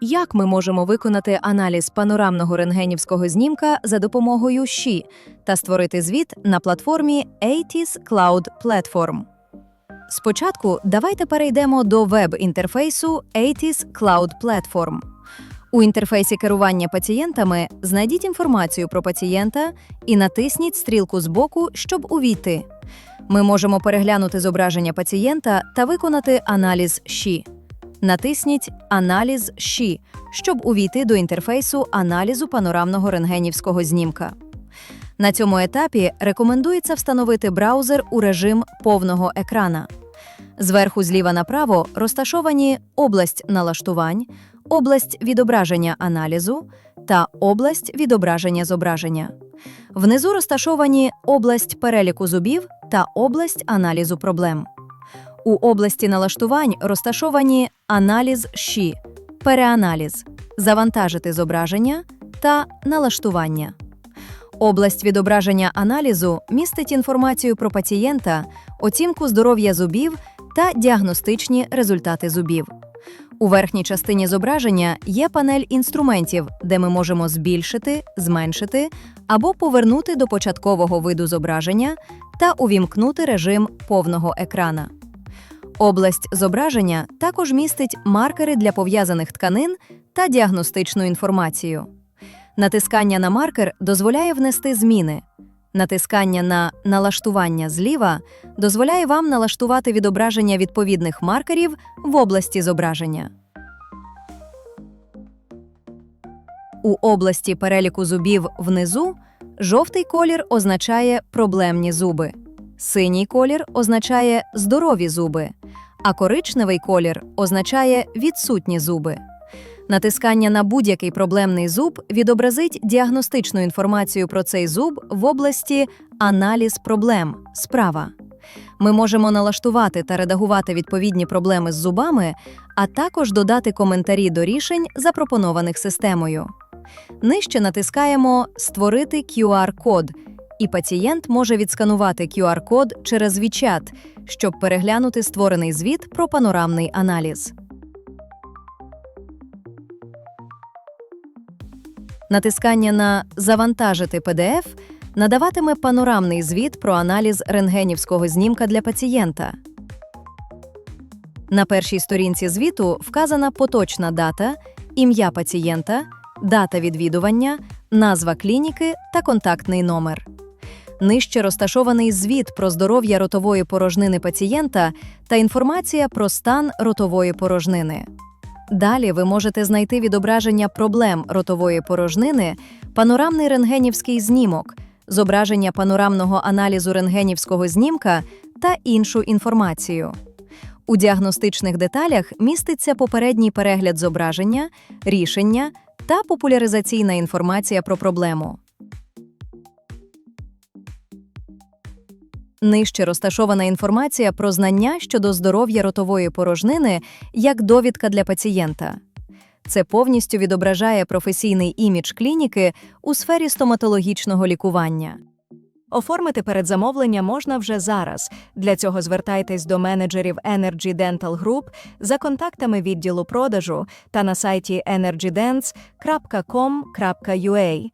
Як ми можемо виконати аналіз панорамного рентгенівського знімка за допомогою ЩІ та створити звіт на платформі ATIS Cloud Platform? Спочатку давайте перейдемо до веб-інтерфейсу ATIS Cloud Platform. У інтерфейсі керування пацієнтами знайдіть інформацію про пацієнта і натисніть стрілку збоку, щоб увійти. Ми можемо переглянути зображення пацієнта та виконати аналіз ЩІ. Натисніть Аналіз ЩІ, щоб увійти до інтерфейсу аналізу панорамного рентгенівського знімка. На цьому етапі рекомендується встановити браузер у режим повного екрана. Зверху зліва направо розташовані область налаштувань, область відображення аналізу та область відображення зображення. Внизу розташовані область переліку зубів та область аналізу проблем. У області налаштувань розташовані аналіз ЩІ, переаналіз, завантажити зображення та налаштування. Область відображення аналізу містить інформацію про пацієнта, оцінку здоров'я зубів та діагностичні результати зубів. У верхній частині зображення є панель інструментів, де ми можемо збільшити, зменшити або повернути до початкового виду зображення та увімкнути режим повного екрана. Область зображення також містить маркери для пов'язаних тканин та діагностичну інформацію. Натискання на маркер дозволяє внести зміни. Натискання на налаштування зліва дозволяє вам налаштувати відображення відповідних маркерів в області зображення. У області переліку зубів внизу жовтий колір означає проблемні зуби, синій колір означає здорові зуби, а коричневий колір означає відсутні зуби. Натискання на будь-який проблемний зуб відобразить діагностичну інформацію про цей зуб в області Аналіз проблем справа. Ми можемо налаштувати та редагувати відповідні проблеми з зубами, а також додати коментарі до рішень, запропонованих системою. Нижче натискаємо Створити QR-код, і пацієнт може відсканувати QR-код через WeChat, щоб переглянути створений звіт про панорамний аналіз. Натискання на Завантажити PDF надаватиме панорамний звіт про аналіз рентгенівського знімка для пацієнта. На першій сторінці звіту вказана поточна дата, ім'я пацієнта, дата відвідування, назва клініки та контактний номер. Нижче розташований звіт про здоров'я ротової порожнини пацієнта та інформація про стан ротової порожнини. Далі ви можете знайти відображення проблем ротової порожнини, панорамний рентгенівський знімок, зображення панорамного аналізу рентгенівського знімка та іншу інформацію. У діагностичних деталях міститься попередній перегляд зображення, рішення та популяризаційна інформація про проблему. Нижче розташована інформація про знання щодо здоров'я ротової порожнини як довідка для пацієнта. Це повністю відображає професійний імідж клініки у сфері стоматологічного лікування. Оформити передзамовлення можна вже зараз. Для цього звертайтесь до менеджерів Energy Dental Group за контактами відділу продажу та на сайті energydents.com.ua.